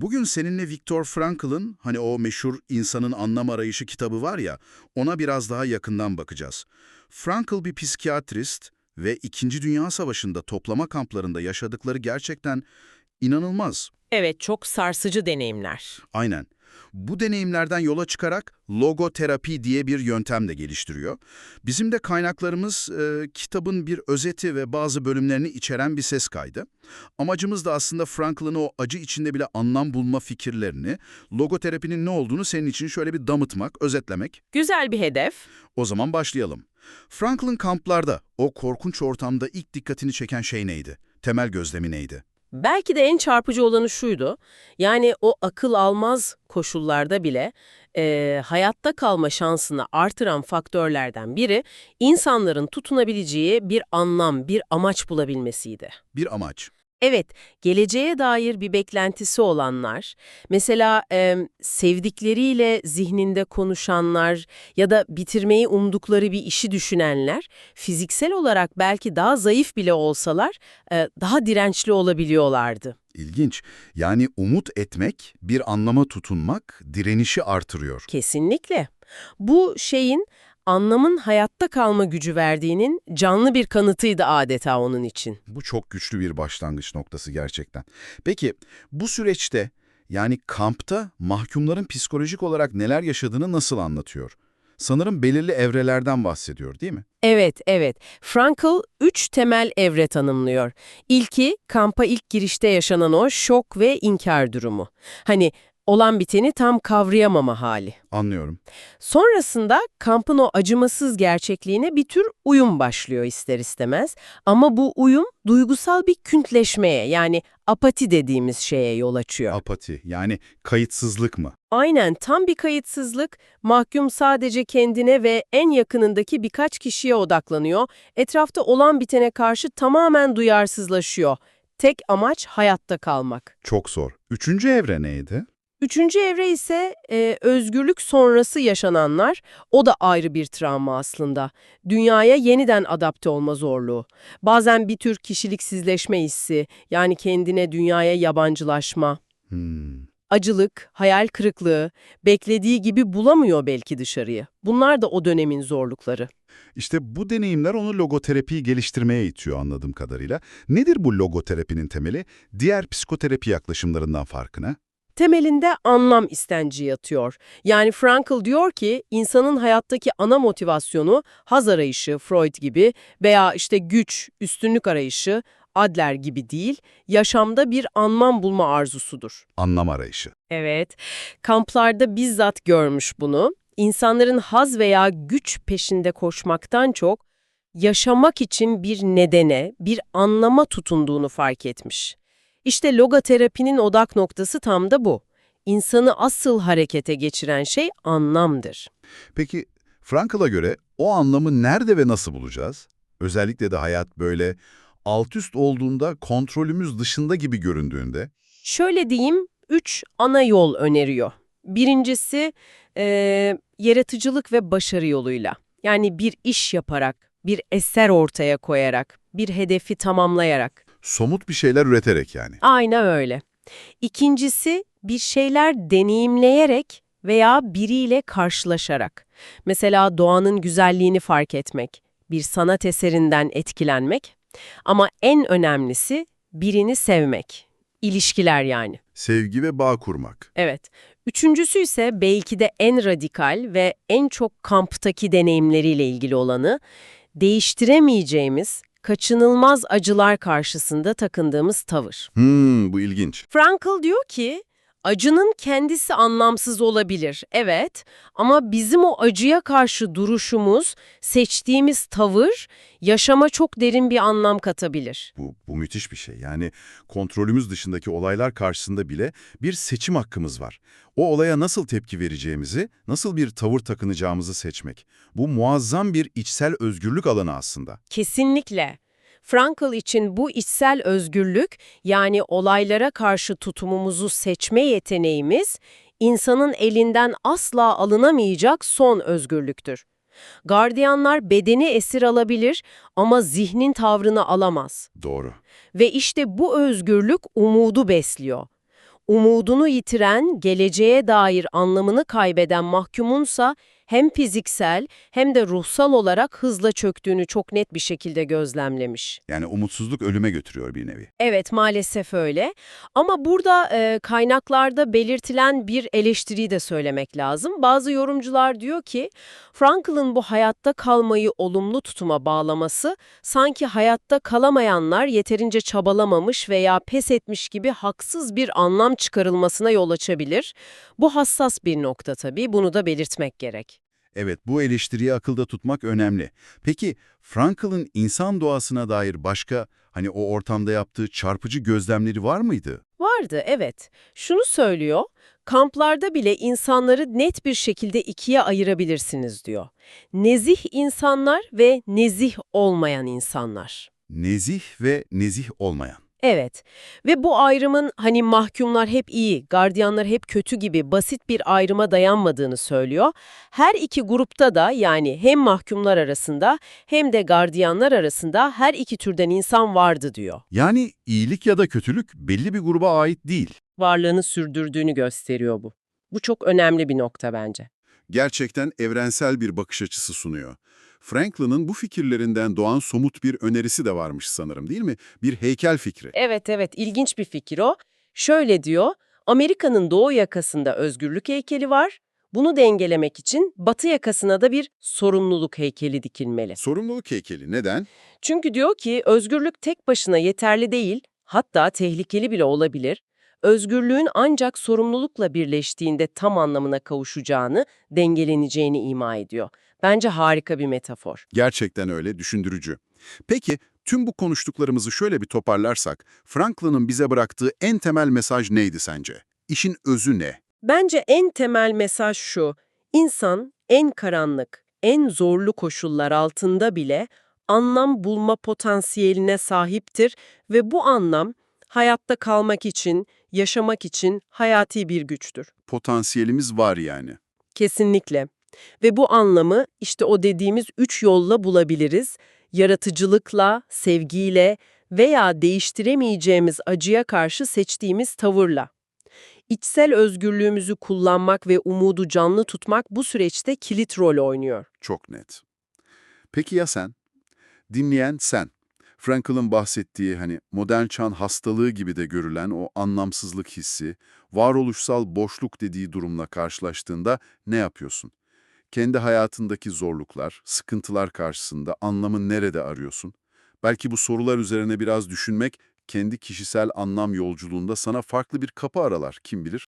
Bugün seninle Viktor Frankl'ın hani o meşhur insanın anlam arayışı kitabı var ya, ona biraz daha yakından bakacağız. Frankl bir psikiyatrist ve İkinci Dünya Savaşı'nda toplama kamplarında yaşadıkları gerçekten inanılmaz. Evet, çok sarsıcı deneyimler. Aynen. Bu deneyimlerden yola çıkarak logoterapi diye bir yöntem de geliştiriyor. Bizim de kaynaklarımız e, kitabın bir özeti ve bazı bölümlerini içeren bir ses kaydı. Amacımız da aslında Frankl'ın o acı içinde bile anlam bulma fikirlerini, logoterapinin ne olduğunu senin için şöyle bir damıtmak, özetlemek. Güzel bir hedef. O zaman başlayalım. Frankl'ın kamplarda, o korkunç ortamda ilk dikkatini çeken şey neydi? Temel gözlemi neydi? Belki de en çarpıcı olanı şuydu. Yani o akıl almaz koşullarda bile e, hayatta kalma şansını artıran faktörlerden biri insanların tutunabileceği bir anlam, bir amaç bulabilmesiydi. Bir amaç. Evet, geleceğe dair bir beklentisi olanlar, mesela e, sevdikleriyle zihninde konuşanlar ya da bitirmeyi umdukları bir işi düşünenler, fiziksel olarak belki daha zayıf bile olsalar e, daha dirençli olabiliyorlardı. İlginç. Yani umut etmek, bir anlama tutunmak, direnişi artırıyor. Kesinlikle. Bu şeyin anlamın hayatta kalma gücü verdiğinin canlı bir kanıtıydı adeta onun için. Bu çok güçlü bir başlangıç noktası gerçekten. Peki bu süreçte yani kampta mahkumların psikolojik olarak neler yaşadığını nasıl anlatıyor? Sanırım belirli evrelerden bahsediyor değil mi? Evet, evet. Frankl üç temel evre tanımlıyor. İlki, kampa ilk girişte yaşanan o şok ve inkar durumu. Hani olan biteni tam kavrayamama hali. Anlıyorum. Sonrasında kampın o acımasız gerçekliğine bir tür uyum başlıyor ister istemez. Ama bu uyum duygusal bir küntleşmeye yani apati dediğimiz şeye yol açıyor. Apati yani kayıtsızlık mı? Aynen tam bir kayıtsızlık, mahkum sadece kendine ve en yakınındaki birkaç kişiye odaklanıyor, etrafta olan bitene karşı tamamen duyarsızlaşıyor. Tek amaç hayatta kalmak. Çok zor. Üçüncü evre neydi? Üçüncü evre ise e, özgürlük sonrası yaşananlar, o da ayrı bir travma aslında. Dünyaya yeniden adapte olma zorluğu. Bazen bir tür kişiliksizleşme hissi, yani kendine dünyaya yabancılaşma. Hmm. Acılık, hayal kırıklığı, beklediği gibi bulamıyor belki dışarıyı. Bunlar da o dönemin zorlukları. İşte bu deneyimler onu logoterapiyi geliştirmeye itiyor anladığım kadarıyla. Nedir bu logoterapinin temeli? Diğer psikoterapi yaklaşımlarından farkı ne? Temelinde anlam istenci yatıyor. Yani Frankl diyor ki insanın hayattaki ana motivasyonu haz arayışı Freud gibi veya işte güç, üstünlük arayışı Adler gibi değil, yaşamda bir anlam bulma arzusudur. Anlam arayışı. Evet, kamplarda bizzat görmüş bunu. İnsanların haz veya güç peşinde koşmaktan çok yaşamak için bir nedene, bir anlama tutunduğunu fark etmiş. İşte logoterapinin odak noktası tam da bu. İnsanı asıl harekete geçiren şey anlamdır. Peki Frankl'a göre o anlamı nerede ve nasıl bulacağız? Özellikle de hayat böyle alt üst olduğunda, kontrolümüz dışında gibi göründüğünde. Şöyle diyeyim, üç ana yol öneriyor. Birincisi, e, yaratıcılık ve başarı yoluyla. Yani bir iş yaparak, bir eser ortaya koyarak, bir hedefi tamamlayarak. Somut bir şeyler üreterek yani. Aynen öyle. İkincisi, bir şeyler deneyimleyerek veya biriyle karşılaşarak. Mesela doğanın güzelliğini fark etmek, bir sanat eserinden etkilenmek. Ama en önemlisi birini sevmek. İlişkiler yani. Sevgi ve bağ kurmak. Evet. Üçüncüsü ise belki de en radikal ve en çok kamptaki deneyimleriyle ilgili olanı, değiştiremeyeceğimiz, kaçınılmaz acılar karşısında takındığımız tavır. Hmm, bu ilginç. Frankl diyor ki, acının kendisi anlamsız olabilir, evet ama bizim o acıya karşı duruşumuz, seçtiğimiz tavır, yaşama çok derin bir anlam katabilir. Bu, bu müthiş bir şey. Yani kontrolümüz dışındaki olaylar karşısında bile bir seçim hakkımız var. O olaya nasıl tepki vereceğimizi, nasıl bir tavır takınacağımızı seçmek. Bu muazzam bir içsel özgürlük alanı aslında. Kesinlikle. Frankl için bu içsel özgürlük, yani olaylara karşı tutumumuzu seçme yeteneğimiz, insanın elinden asla alınamayacak son özgürlüktür. Gardiyanlar bedeni esir alabilir ama zihnin tavrını alamaz. Doğru. Ve işte bu özgürlük umudu besliyor. umudunu yitiren, geleceğe dair anlamını kaybeden mahkumunsa hem fiziksel hem de ruhsal olarak hızla çöktüğünü çok net bir şekilde gözlemlemiş. Yani umutsuzluk ölüme götürüyor bir nevi. Evet maalesef öyle ama burada e, kaynaklarda belirtilen bir eleştiriyi de söylemek lazım. Bazı yorumcular diyor ki Frankl'ın bu hayatta kalmayı olumlu tutuma bağlaması sanki hayatta kalamayanlar yeterince çabalamamış veya pes etmiş gibi haksız bir anlam çıkarılmasına yol açabilir. Bu hassas bir nokta tabii bunu da belirtmek gerek. Evet, bu eleştiriyi akılda tutmak önemli. Peki, Frankl'ın insan doğasına dair başka, hani o ortamda yaptığı çarpıcı gözlemleri var mıydı? Vardı, evet. Şunu söylüyor, kamplarda bile insanları net bir şekilde ikiye ayırabilirsiniz diyor. Nezih insanlar ve nezih olmayan insanlar. Nezih ve nezih olmayan. Evet ve bu ayrımın hani mahkumlar hep iyi, gardiyanlar hep kötü gibi basit bir ayrıma dayanmadığını söylüyor. Her iki grupta da yani hem mahkumlar arasında hem de gardiyanlar arasında her iki türden insan vardı diyor. Yani iyilik ya da kötülük belli bir gruba ait değil. Varlığını sürdürdüğünü gösteriyor bu. Bu çok önemli bir nokta bence. Gerçekten evrensel bir bakış açısı sunuyor. Franklin'ın bu fikirlerinden doğan somut bir önerisi de varmış sanırım değil mi? Bir heykel fikri. Evet evet ilginç bir fikir o. Şöyle diyor, Amerika'nın doğu yakasında özgürlük heykeli var. Bunu dengelemek için batı yakasına da bir sorumluluk heykeli dikilmeli. Sorumluluk heykeli neden? Çünkü diyor ki özgürlük tek başına yeterli değil, hatta tehlikeli bile olabilir. Özgürlüğün ancak sorumlulukla birleştiğinde tam anlamına kavuşacağını, dengeleneceğini ima ediyor. Bence harika bir metafor. Gerçekten öyle, düşündürücü. Peki, tüm bu konuştuklarımızı şöyle bir toparlarsak, Franklin'ın bize bıraktığı en temel mesaj neydi sence? İşin özü ne? Bence en temel mesaj şu, insan en karanlık, en zorlu koşullar altında bile anlam bulma potansiyeline sahiptir ve bu anlam hayatta kalmak için, yaşamak için hayati bir güçtür. Potansiyelimiz var yani. Kesinlikle. Ve bu anlamı işte o dediğimiz üç yolla bulabiliriz. Yaratıcılıkla, sevgiyle veya değiştiremeyeceğimiz acıya karşı seçtiğimiz tavırla. İçsel özgürlüğümüzü kullanmak ve umudu canlı tutmak bu süreçte kilit rol oynuyor. Çok net. Peki ya sen? Dinleyen sen. Frankl'ın bahsettiği hani modern çağın hastalığı gibi de görülen o anlamsızlık hissi, varoluşsal boşluk dediği durumla karşılaştığında ne yapıyorsun? Kendi hayatındaki zorluklar, sıkıntılar karşısında anlamı nerede arıyorsun? Belki bu sorular üzerine biraz düşünmek, kendi kişisel anlam yolculuğunda sana farklı bir kapı aralar, kim bilir?